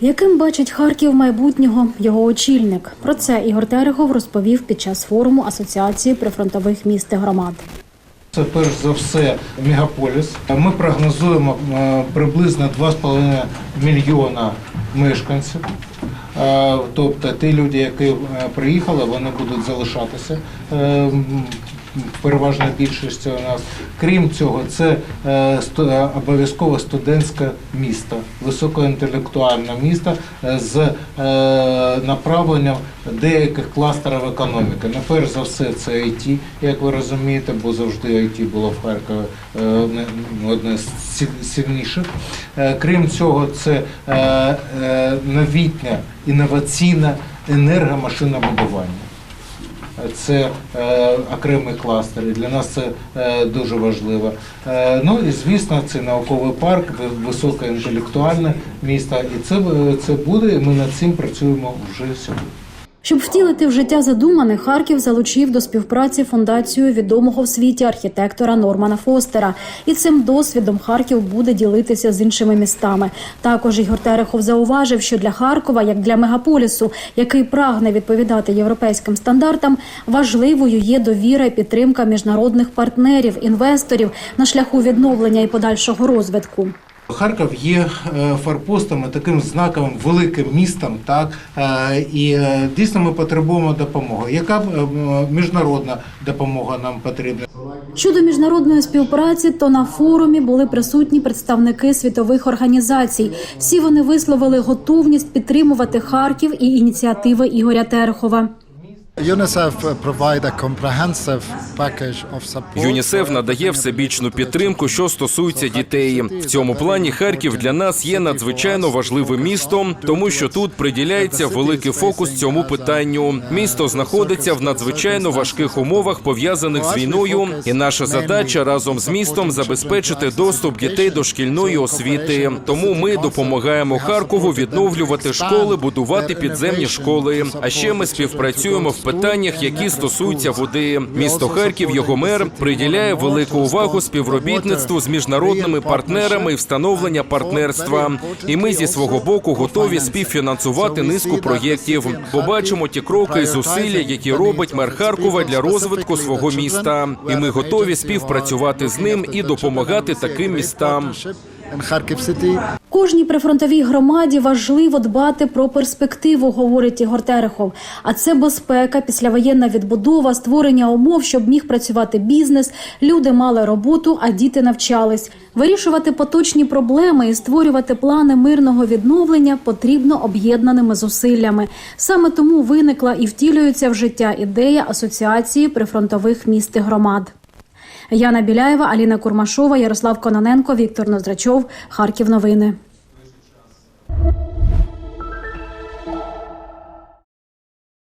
Яким бачить Харків майбутнього його очільник? Про це Ігор Терехов розповів під час форуму Асоціації прифронтових міст і громад. Це перш за все мегаполіс. Ми прогнозуємо е, приблизно 2,5 мільйона мешканців. Е, Тобто ті люди, які е, приїхали, вони будуть залишатися. Переважна більшість у нас. Крім цього, це е, е, обов'язково студентське місто, високоінтелектуальне місто е, з направленням деяких кластерів економіки. Ну, перш за все, це IT, як ви розумієте, бо завжди IT було в Харкові одне з сильніших. Крім цього, це новітнє інноваційне енергомашинобудування. Це е, окремий кластер, і для нас це е, дуже важливо. Е, ну і звісно, це науковий парк, високе високоінтелектуальне місто, і це, е, це буде. І ми над цим працюємо вже сьогодні. Щоб втілити в життя задумане, Харків залучив до співпраці фундацію відомого в світі архітектора Нормана Фостера. І цим досвідом Харків буде ділитися з іншими містами. Також Ігор Терехов зауважив, що для Харкова, як для мегаполісу, який прагне відповідати європейським стандартам, важливою є довіра і підтримка міжнародних партнерів, інвесторів на шляху відновлення і подальшого розвитку. Харків є е, форпостом, таким знаковим великим містом, так е, і е, дійсно ми потребуємо допомоги. Яка міжнародна допомога нам потрібна? Щодо міжнародної співпраці, то на форумі були присутні представники світових організацій. Всі вони висловили готовність підтримувати Харків і ініціативи Ігоря Терехова. ЮНІСЕФ надає всебічну підтримку, що стосується дітей. В цьому плані Харків для нас є надзвичайно важливим містом, тому що тут приділяється великий фокус цьому питанню. Місто знаходиться в надзвичайно важких умовах, пов'язаних з війною, і наша задача разом з містом забезпечити доступ дітей до шкільної освіти. Тому ми допомагаємо Харкову відновлювати школи, будувати підземні школи. А ще ми співпрацюємо в питаннях, які стосуються води. Місто Харків, його мер приділяє велику увагу співробітництву з міжнародними партнерами і встановлення партнерства. І ми зі свого боку готові співфінансувати низку проєктів. Побачимо ті кроки і зусилля, які робить мер Харкова для розвитку свого міста. І ми готові співпрацювати з ним і допомагати таким містам. Kharkiv Кожній прифронтовій громаді важливо дбати про перспективу, говорить Ігор Терехов. А це безпека, післявоєнна відбудова, створення умов, щоб міг працювати бізнес, люди мали роботу, а діти навчались. Вирішувати поточні проблеми і створювати плани мирного відновлення потрібно об'єднаними зусиллями. Саме тому виникла і втілюється в життя ідея асоціації прифронтових міст і громад. Яна Біляєва, Аліна Курмашова, Ярослав Кононенко, Віктор Ноздрачов. Харків. Новини.